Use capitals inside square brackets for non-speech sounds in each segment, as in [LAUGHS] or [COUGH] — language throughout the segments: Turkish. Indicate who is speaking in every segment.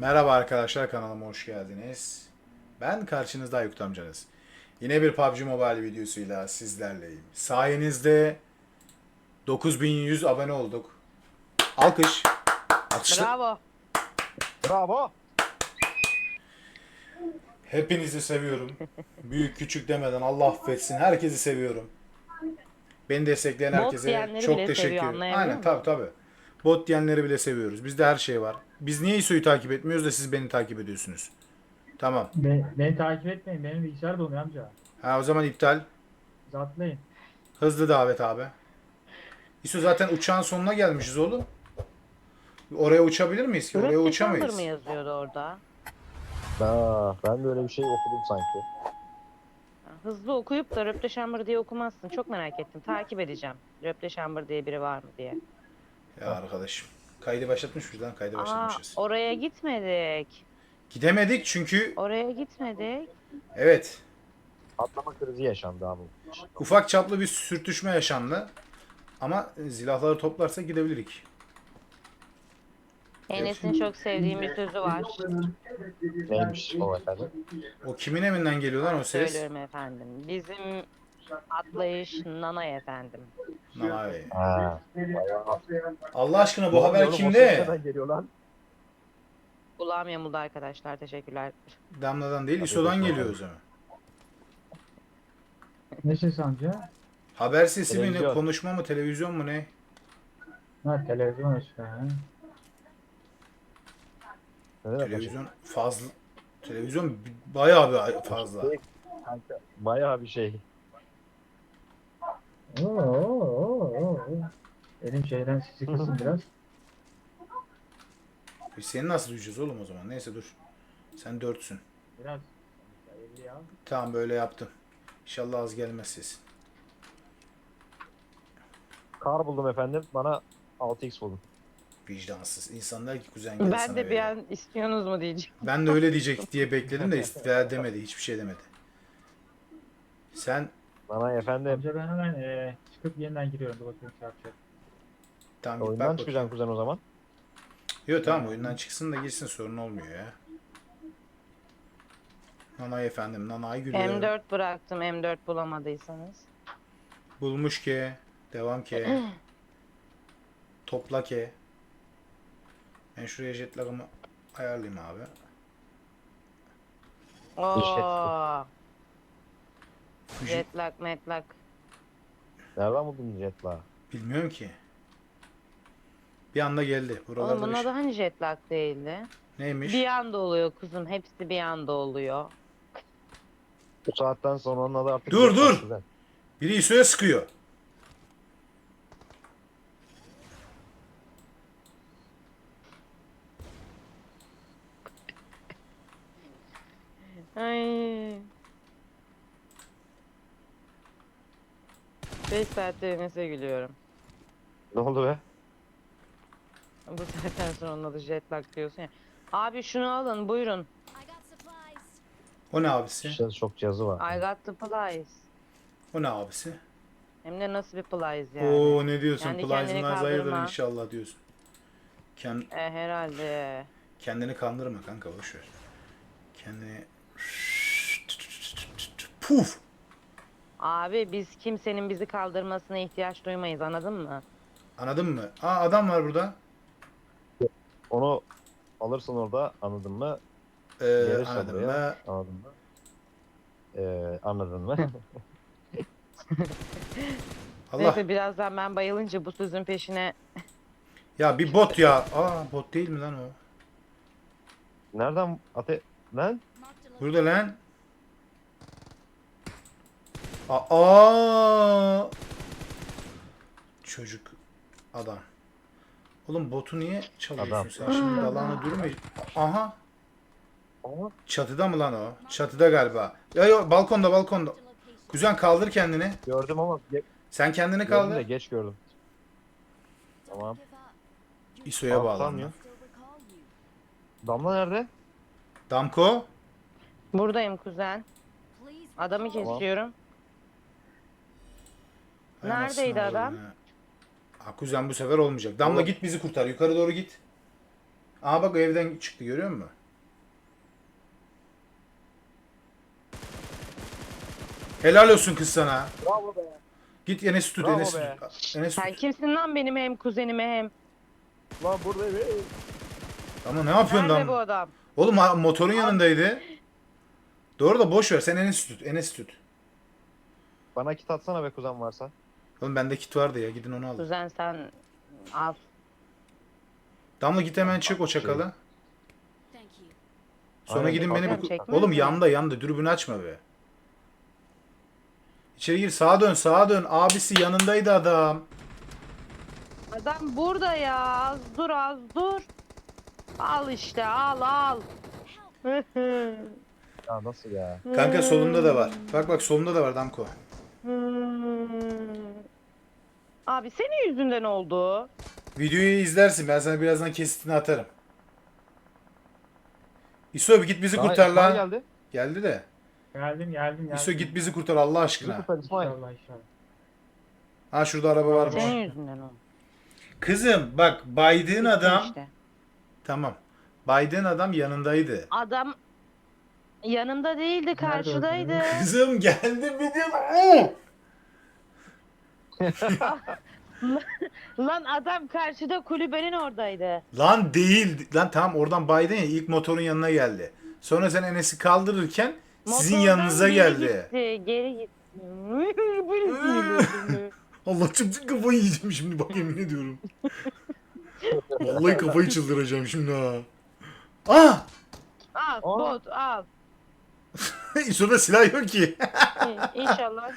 Speaker 1: Merhaba arkadaşlar kanalıma hoş geldiniz. Ben karşınızda Aykut amcanız. Yine bir PUBG Mobile videosuyla sizlerleyim. Sayenizde 9100 abone olduk. Alkış. Alkışlar.
Speaker 2: Bravo.
Speaker 3: Bravo.
Speaker 1: Hepinizi seviyorum. Büyük küçük demeden Allah affetsin. Herkesi seviyorum. Beni destekleyen
Speaker 2: Bot
Speaker 1: herkese
Speaker 2: diyenleri
Speaker 1: çok
Speaker 2: bile
Speaker 1: teşekkür
Speaker 2: seviyor,
Speaker 1: ederim.
Speaker 2: anlayabiliyor
Speaker 1: Aynen
Speaker 2: musun?
Speaker 1: tabi tabi. Bot diyenleri bile seviyoruz. Bizde her şey var. Biz niye İso'yu takip etmiyoruz da siz beni takip ediyorsunuz? Tamam.
Speaker 4: Be- beni takip etmeyin. Benim bilgisayar donuyor amca.
Speaker 1: Ha o zaman iptal.
Speaker 4: Zatlayın.
Speaker 1: Hızlı davet abi. İso zaten uçağın sonuna gelmişiz oğlum. Oraya uçabilir miyiz ki? Oraya
Speaker 2: Röpte
Speaker 1: uçamayız.
Speaker 2: Chamber mı yazıyordu orada?
Speaker 3: Aa, ben de öyle bir şey okudum sanki.
Speaker 2: Hızlı okuyup da Röpte Chamber diye okumazsın. Çok merak ettim. Takip edeceğim. Röpte Chamber diye biri var mı diye.
Speaker 1: Ya arkadaşım. Kaydı başlatmış mıyız lan? Kaydı
Speaker 2: Aa,
Speaker 1: başlatmışız.
Speaker 2: oraya gitmedik.
Speaker 1: Gidemedik çünkü
Speaker 2: Oraya gitmedik.
Speaker 1: evet
Speaker 3: Atlama krizi yaşandı abi.
Speaker 1: ufak çaplı bir sürtüşme yaşandı. Ama zilahları toplarsa gidebilirik.
Speaker 2: Enes'in çok sevdiğim bir sözü var.
Speaker 3: Neymiş o efendim?
Speaker 1: O kimin evinden geliyor lan o ses?
Speaker 2: Söylüyorum efendim. Bizim atlayış Nanay efendim.
Speaker 3: Ha. Bayağı.
Speaker 1: Allah aşkına bu haber
Speaker 3: Oğlum, o ses
Speaker 1: kimde?
Speaker 3: nereden geliyor lan?
Speaker 2: Kulağım yamuldu arkadaşlar. Teşekkürler.
Speaker 1: Damladan değil İso'dan geliyor o zaman.
Speaker 4: Ne ses amca?
Speaker 1: Haber sesi mi ne?
Speaker 3: Televizyon.
Speaker 1: Konuşma mı? Televizyon mu ne?
Speaker 4: Ha televizyon işte. Ha.
Speaker 3: Ne demek
Speaker 1: Televizyon fazla. Televizyon bayağı bir fazla.
Speaker 3: Kanka, Bayağı bir şey.
Speaker 4: Oo, oo, oo. Elim şeyden sesi kısın biraz.
Speaker 1: Biz seni nasıl duyacağız oğlum o zaman? Neyse dur. Sen dörtsün.
Speaker 4: Biraz. Elli ya.
Speaker 1: Tamam böyle yaptım. İnşallah az gelmez sesin.
Speaker 3: Kar buldum efendim. Bana 6x buldum.
Speaker 1: Vicdansız. İnsanlar ki kuzen gel
Speaker 2: Ben
Speaker 1: sana
Speaker 2: de bir
Speaker 1: veriyor.
Speaker 2: an istiyorsunuz mu diyeceğim.
Speaker 1: Ben de öyle diyecek diye bekledim de istifa [LAUGHS] demedi. Hiçbir şey demedi. Sen
Speaker 3: Bana efendim.
Speaker 4: Amca ben hemen eee çıkıp yeniden giriyorum. Dur bakayım yapacak.
Speaker 1: tamam git bak
Speaker 3: Oyundan
Speaker 1: bakayım.
Speaker 3: çıkacaksın kuzen o zaman.
Speaker 1: Yok tamam oyundan çıksın da girsin sorun olmuyor ya. Nanay efendim. Nanay gülüyorum.
Speaker 2: M4 bıraktım M4 bulamadıysanız.
Speaker 1: Bulmuş ki. Devam ki. [CLEARS THROAT] Topla ki. Ben şuraya jetlerimi ayarlayayım abi.
Speaker 2: Oo,
Speaker 1: Fuji-
Speaker 2: jetlag metlak.
Speaker 3: Nereden buldun jetla?
Speaker 1: Bilmiyorum ki. Bir anda geldi. Buralarda
Speaker 2: Oğlum
Speaker 1: bir
Speaker 2: bunun
Speaker 1: şey-
Speaker 2: adı hani jetlag değildi?
Speaker 1: Neymiş?
Speaker 2: Bir anda oluyor kuzum. Hepsi bir anda oluyor.
Speaker 3: Bu saatten sonra onun adı artık...
Speaker 1: Dur, dur.
Speaker 3: kuzen.
Speaker 1: Biri İso'ya sıkıyor.
Speaker 2: Ay. 5 saattir Enes'e gülüyorum.
Speaker 3: Ne oldu be?
Speaker 2: Bu saatten sonra onun adı jetlag diyorsun ya. Abi şunu alın buyurun.
Speaker 1: O ne abisi?
Speaker 3: İşte çok cihazı var.
Speaker 2: I got the plies.
Speaker 1: O ne abisi?
Speaker 2: Hem de nasıl bir plies yani.
Speaker 1: Oo ne diyorsun?
Speaker 2: Kendi
Speaker 1: Plies
Speaker 2: kendini
Speaker 1: inşallah diyorsun. Kend,
Speaker 2: E, herhalde.
Speaker 1: kendini kandırma kanka boş ver. Kendini Puf.
Speaker 2: Abi biz kimsenin bizi kaldırmasına ihtiyaç duymayız anladın mı?
Speaker 1: Anladın mı? Aa adam var burada.
Speaker 3: Onu alırsın orada anladın mı?
Speaker 1: Ee,
Speaker 3: Gelirse
Speaker 1: anladın
Speaker 3: buraya.
Speaker 1: mı?
Speaker 3: Anladın mı? Ee, anladın mı? [LAUGHS]
Speaker 1: Allah.
Speaker 2: Neyse birazdan ben bayılınca bu sözün peşine
Speaker 1: Ya bir bot ya. Aa bot değil mi lan o?
Speaker 3: Nereden ate... Lan?
Speaker 1: Burada lan. Aa! Çocuk adam. Oğlum botu niye çalıyorsun
Speaker 3: Adam.
Speaker 1: sen? Şimdi dalağına durma. Aha. Çatıda mı lan o? Çatıda galiba. Ya yok balkonda balkonda. Kuzen kaldır kendini.
Speaker 3: gördüm ama ge-
Speaker 1: Sen kendini
Speaker 3: gördüm de
Speaker 1: kaldır.
Speaker 3: geç gördüm. Tamam.
Speaker 1: İso'ya
Speaker 3: Tamam, ya. Damla nerede?
Speaker 1: Damko.
Speaker 2: buradayım kuzen. Adamı
Speaker 3: Tamam.
Speaker 2: kesiyorum.
Speaker 1: Hay
Speaker 2: Neredeydi adam?
Speaker 1: avradını. Ha, kuzen bu sefer olmayacak. Damla git bizi kurtar. Yukarı doğru git. Aa bak o evden çıktı görüyor musun? Helal olsun kız sana.
Speaker 3: Bravo be.
Speaker 1: Git Enes tut
Speaker 3: Bravo
Speaker 1: Enes
Speaker 3: be.
Speaker 1: tut. Enes
Speaker 2: Sen
Speaker 1: tut.
Speaker 2: kimsin lan benim hem kuzenime hem?
Speaker 3: Lan burada be.
Speaker 1: Ama ne yapıyorsun
Speaker 2: Nerede bu adam?
Speaker 1: Oğlum ha- motorun yanındaydı. Doğru da boş ver. Sen Enes tut. Enes tut.
Speaker 3: Bana kit atsana be kuzen varsa.
Speaker 1: Oğlum bende kit vardı ya. Gidin onu alın.
Speaker 2: Kuzen sen al.
Speaker 1: Damla git hemen çık o
Speaker 3: Şey.
Speaker 1: çakalı.
Speaker 5: Thank you.
Speaker 1: Sonra
Speaker 3: Aynen,
Speaker 1: gidin beni bir...
Speaker 2: çekmez
Speaker 1: Oğlum
Speaker 2: mi?
Speaker 1: yanda yanda. Dürbünü açma be. İçeri gir. Sağa dön sağa dön. Abisi yanındaydı adam.
Speaker 2: Adam burada ya. Az dur az dur. Al işte al al. [LAUGHS]
Speaker 3: Ya nasıl ya?
Speaker 1: Kanka solunda da var. Bak bak solunda da var Damko.
Speaker 2: Abi senin yüzünden oldu.
Speaker 1: Videoyu izlersin. Ben sana birazdan kesitini atarım. İso bir git bizi
Speaker 3: Aa,
Speaker 1: kurtar
Speaker 3: İsmail
Speaker 1: lan.
Speaker 3: geldi.
Speaker 1: Geldi de.
Speaker 4: Geldim geldim geldim.
Speaker 1: İso git bizi kurtar Allah aşkına.
Speaker 3: kurtar İsmail.
Speaker 4: İnşallah inşallah.
Speaker 1: Ha şurada araba varmış.
Speaker 2: Senin yüzünden oldu.
Speaker 1: Kızım bak baydığın adam
Speaker 2: İşte.
Speaker 1: tamam. Baydığın adam yanındaydı.
Speaker 2: Adam yanımda değildi karşıdaydı.
Speaker 1: Kızım geldi video. [LAUGHS]
Speaker 2: Lan adam karşıda kulübenin oradaydı.
Speaker 1: Lan değil. Lan tamam oradan baydın ya ilk motorun yanına geldi. Sonra sen Enes'i kaldırırken sizin
Speaker 2: Motordan
Speaker 1: yanınıza
Speaker 2: geri
Speaker 1: geldi.
Speaker 2: Gitti, geri gitti. Böyle sinirlendim.
Speaker 1: Allah çıktı kafayı yiyeceğim şimdi bak yemin ediyorum. Vallahi kafayı çıldıracağım şimdi ha. Ah!
Speaker 2: al
Speaker 3: Aa.
Speaker 2: bot al. [LAUGHS]
Speaker 1: İso'da silah yok ki.
Speaker 2: İnşallah.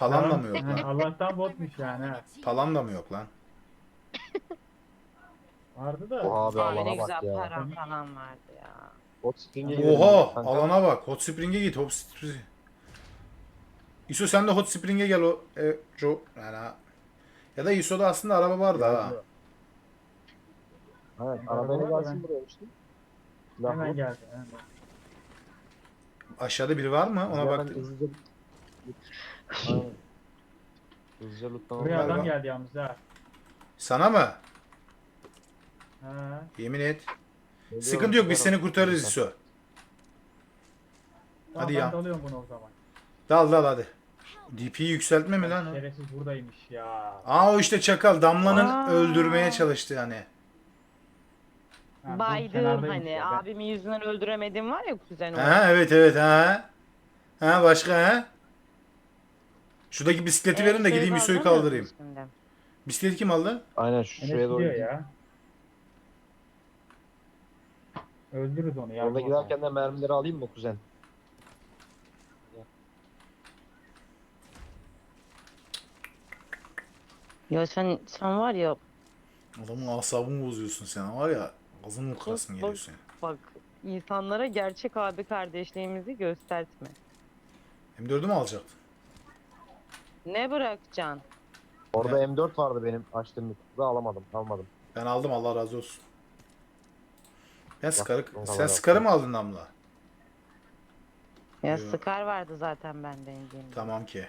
Speaker 1: Palan [LAUGHS] da mı yok lan?
Speaker 4: Allah'tan [LAUGHS] botmuş yani ha.
Speaker 1: Palan da mı yok lan?
Speaker 4: Vardı da.
Speaker 3: Abi
Speaker 2: Abi ne
Speaker 3: alana
Speaker 2: güzel
Speaker 3: bak ya.
Speaker 2: param falan vardı ya.
Speaker 3: Hot Spring'e gidelim.
Speaker 1: Oha
Speaker 3: kanka.
Speaker 1: alana bak. Hot Spring'e git. Hot Spring. İso sen de Hot Spring'e gel o. E, Jo. Yani ha. Ya da İso'da aslında araba vardı ha.
Speaker 3: Evet,
Speaker 4: Araba
Speaker 3: arabayla
Speaker 4: var
Speaker 3: gelsin
Speaker 4: ben.
Speaker 3: buraya işte. Silah
Speaker 4: Hemen geldi. Hemen.
Speaker 1: Aşağıda biri var mı? Ona bak.
Speaker 3: Hızlıca Aynen. Hızlıca lootlamam
Speaker 4: Buraya adam geldi yalnız ha.
Speaker 1: Sana mı?
Speaker 4: Ha.
Speaker 1: Yemin et.
Speaker 3: Geliyorum,
Speaker 1: Sıkıntı yok biz seni
Speaker 3: geliyorum.
Speaker 1: kurtarırız İso.
Speaker 4: Tamam,
Speaker 1: Hadi
Speaker 4: ben
Speaker 1: ya.
Speaker 4: dalıyorum bunu o zaman.
Speaker 1: Dal dal hadi. DP'yi yükseltme mi lan? o?
Speaker 4: Şerefsiz buradaymış ya.
Speaker 1: Aa o işte çakal Damla'nın
Speaker 2: Aa.
Speaker 1: öldürmeye çalıştı hani.
Speaker 4: Ha, bu
Speaker 2: Baydım
Speaker 4: kenardaymış
Speaker 2: hani
Speaker 4: ya. Ben-
Speaker 2: abimin yüzünden öldüremedim var ya kuzen o.
Speaker 1: Ha evet evet ha. Ha başka ha? Şuradaki bisikleti verin de
Speaker 2: Ee,
Speaker 1: gideyim
Speaker 2: kaldırmıyor
Speaker 1: kaldırayım.
Speaker 2: şimdi?
Speaker 1: Bisikleti kim aldı?
Speaker 3: Aynen şu
Speaker 4: Enes
Speaker 3: şuraya doğru
Speaker 4: gidiyor ya. Öldürürüz onu ya.
Speaker 3: Yolda giderken de mermileri alayım mı kuzen?
Speaker 2: Ya sen sen var ya
Speaker 1: Adamın asabını bozuyorsun sen var ya. Ağzını kırasın
Speaker 2: Bak-
Speaker 1: geliyor senin.
Speaker 2: bak insanlara gerçek abi kardeşliğimizi göstertme.
Speaker 1: M4'ü mü alacaktın?
Speaker 2: Ne bırakacaksın?
Speaker 3: Orada M4 vardı benim açtığım bir alamadım. Almadım.
Speaker 1: Ben aldım Allah razı olsun. Ben.
Speaker 3: Allah
Speaker 1: Sen
Speaker 3: razı olsun.
Speaker 1: mı aldın Damla?
Speaker 2: Ya
Speaker 1: Yo.
Speaker 2: Scar vardı zaten bende indiğimde.
Speaker 1: Tamam ki.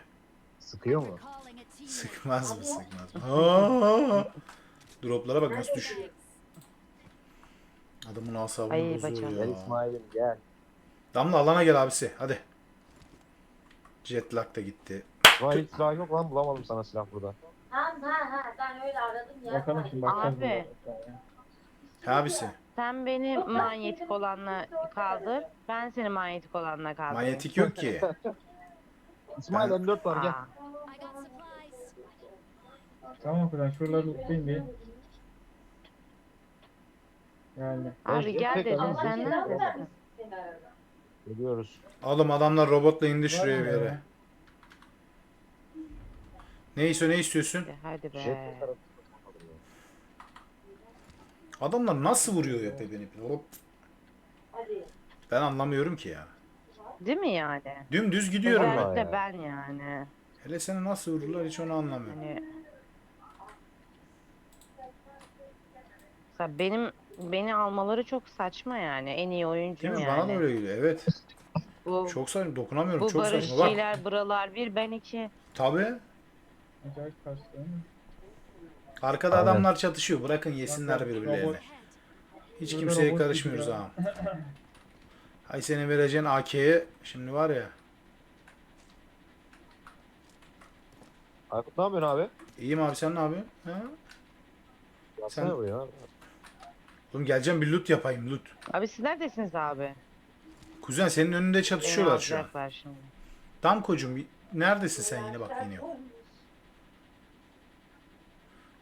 Speaker 3: Sıkıyor mu?
Speaker 1: Sıkmaz mı sıkmaz mı? Aa! Droplara bak nasıl düş. Adamın asabını
Speaker 2: Ay,
Speaker 1: bozuyor
Speaker 2: bacağım.
Speaker 1: ya.
Speaker 3: Gel İsmail'im gel.
Speaker 1: Damla alana gel abisi hadi. Jetlag da gitti.
Speaker 3: İsmail hiç silah yok lan bulamadım sana silah burada.
Speaker 6: Ha ha ha ben öyle aradım ya.
Speaker 4: Bakalım şimdi bakacağız.
Speaker 2: Abi.
Speaker 1: Ha abisi.
Speaker 2: Sen beni manyetik olanla kaldır. Ben seni manyetik olanla kaldırayım.
Speaker 1: Manyetik yok ki. [LAUGHS]
Speaker 3: İsmail
Speaker 1: Ben-
Speaker 3: M4 var gel.
Speaker 2: Aa,
Speaker 5: I got supplies.
Speaker 4: Tamam kuzen şuraları tutayım bir. Geldi.
Speaker 2: Abi gel
Speaker 3: beş-
Speaker 2: sen neredesin?
Speaker 3: Geliyoruz.
Speaker 1: Oğlum adamlar robotla indi şuraya bir yere. Neyse ne istiyorsun?
Speaker 2: Hadi be.
Speaker 3: Jet tarafı.
Speaker 1: Adamlar nasıl vuruyor ya beni? Ben anlamıyorum ki ya.
Speaker 2: Değil mi yani?
Speaker 1: Dümdüz gidiyorum ben.
Speaker 2: Özellikle ben yani.
Speaker 1: Hele seni nasıl vururlar hiç onu anlamıyorum.
Speaker 2: Hani Mesela benim beni almaları çok saçma yani. En iyi
Speaker 1: Değil
Speaker 2: oyuncuyum
Speaker 1: mi?
Speaker 2: yani.
Speaker 1: Bana da öyle geliyor. Evet.
Speaker 2: Bu,
Speaker 1: Çok saçma. Dokunamıyorum.
Speaker 2: bu
Speaker 1: Çok saçma. Bak.
Speaker 2: Çiğler, Buralar bir, ben iki.
Speaker 1: Tabii.
Speaker 4: Acayip kastı.
Speaker 1: Arkada
Speaker 3: Aynen.
Speaker 1: adamlar çatışıyor. Bırakın yesinler
Speaker 4: Bak,
Speaker 1: birbirlerini.
Speaker 4: robot.
Speaker 1: Hiç
Speaker 4: Burada
Speaker 1: kimseye
Speaker 4: robot
Speaker 1: karışmıyoruz
Speaker 4: ya. [LAUGHS]
Speaker 1: ağam. Hay senin vereceğin AK'ye şimdi var ya.
Speaker 3: Aykut ne yapıyorsun abi?
Speaker 1: İyiyim abi sen ne yapıyorsun? Ha?
Speaker 3: Gelsene
Speaker 1: Sen-
Speaker 3: buraya.
Speaker 1: Oğlum geleceğim bir loot yapayım loot.
Speaker 2: Abi siz neredesiniz abi?
Speaker 1: Kuzen senin önünde
Speaker 2: Beni
Speaker 1: çatışıyorlar şu an.
Speaker 2: alacaklar şimdi.
Speaker 1: Tam kocum neredesin sen yine bak yine yok.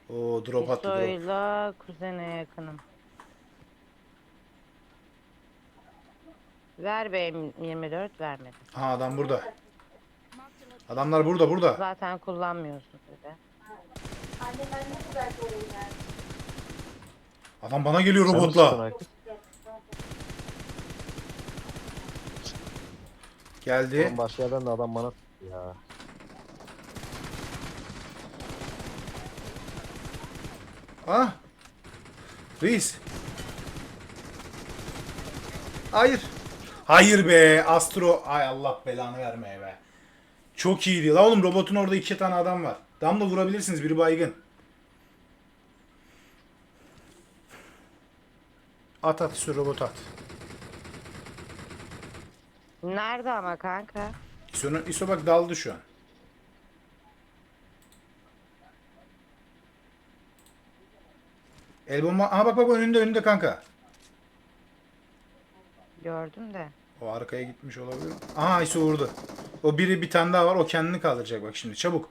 Speaker 1: Oo drop attı drop.
Speaker 2: İso'yla kuzene yakınım. Ver be 24 vermedi.
Speaker 1: Ha adam burada. Adamlar burada burada.
Speaker 2: Zaten kullanmıyorsun dedi.
Speaker 6: Anne ben ne kadar sorayım yani.
Speaker 1: Adam bana geliyor
Speaker 3: Sen
Speaker 1: robotla.
Speaker 3: Aykut?
Speaker 1: Geldi.
Speaker 3: Oğlum başka yerden de adam bana ya.
Speaker 1: Ah. Reis. Hayır. Hayır be Astro. Ay Allah belanı vermeye be. Çok iyiydi. La oğlum robotun orada iki tane adam var. Damla vurabilirsiniz biri baygın. At at şu robot at.
Speaker 2: Nerede ama kanka?
Speaker 1: İso'nun İso bak daldı şu an. El bomba. Aha bak bak önünde önünde kanka.
Speaker 2: Gördüm de.
Speaker 1: O arkaya gitmiş olabilir. Aha İso vurdu. O biri bir tane daha var. O kendini kaldıracak bak şimdi. Çabuk.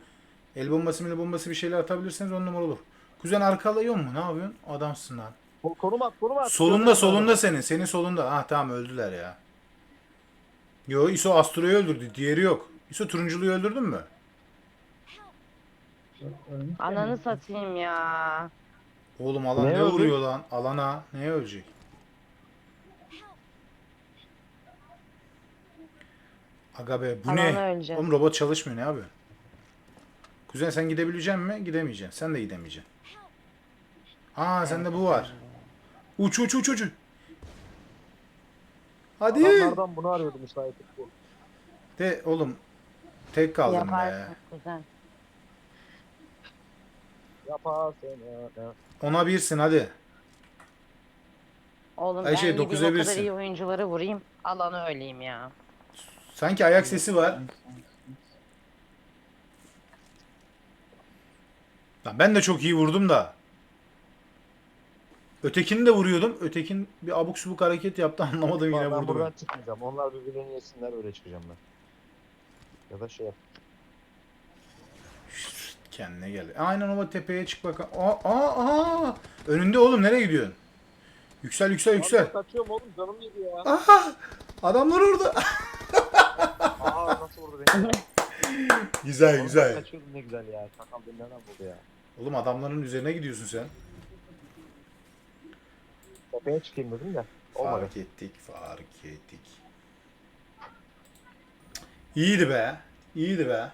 Speaker 1: El bombası mili bombası bir şeyler atabilirseniz on numara olur. Kuzen arkalıyor mu? Ne yapıyorsun? Adamsın lan.
Speaker 3: Ko- Konum at konum at.
Speaker 1: Solunda solunda senin. Senin solunda. Ah tamam öldüler ya. Yo İso Astro'yu öldürdü. Diğeri yok. İso turunculuyu öldürdün mü?
Speaker 2: Ananı satayım ya.
Speaker 1: Oğlum alan
Speaker 3: Ne
Speaker 1: ne, vuruyor lan? Alana neye ölecek? Aga be bu
Speaker 2: Alana
Speaker 1: ne?
Speaker 2: öleceğiz.
Speaker 1: Oğlum robot çalışmıyor ne abi? Kuzen sen gidebilecek mi? Gidemeyeceksin. Sen de gidemeyeceksin. Aa sende bu var. Uç uç uç uç. Hadi.
Speaker 3: Adamlardan bunu arıyordum işte.
Speaker 1: De oğlum tek kaldım be.
Speaker 2: Yaparsın kuzen.
Speaker 1: Ona birsin hadi.
Speaker 2: Oğlum
Speaker 1: Ayşe,
Speaker 2: ben gideyim
Speaker 1: dokuza
Speaker 2: o kadar
Speaker 1: birsin.
Speaker 2: iyi oyuncuları vurayım. Alanı öleyim ya.
Speaker 1: Sanki ayak sesi var. Lan ben de çok iyi vurdum da. Ötekini de vuruyordum. Ötekin bir abuk subuk hareket yaptı [LAUGHS] anlamadım yine
Speaker 3: ben
Speaker 1: vurdu.
Speaker 3: buradan
Speaker 1: beni.
Speaker 3: çıkmayacağım. Onlar birbirlerini yesinler öyle çıkacağım ben. Ya da şey yap.
Speaker 1: Kendine gel. Aynen o tepeye çık bak. Aa, aa, aa. Önünde oğlum nereye gidiyorsun? Yüksel yüksel yüksel.
Speaker 3: Abi kaçıyorum oğlum canım yedi ya.
Speaker 1: Aha! Adamlar orada.
Speaker 3: Aa nasıl vurdu beni [LAUGHS]
Speaker 1: güzel güzel.
Speaker 3: Kaçıyordum ne güzel ya. Sakal beni nereden buldu ya.
Speaker 1: Oğlum adamların üzerine gidiyorsun sen.
Speaker 3: Tepeye çıkayım dedim de. Olmadı.
Speaker 1: Fark ettik, fark ettik. İyiydi be. İyiydi be.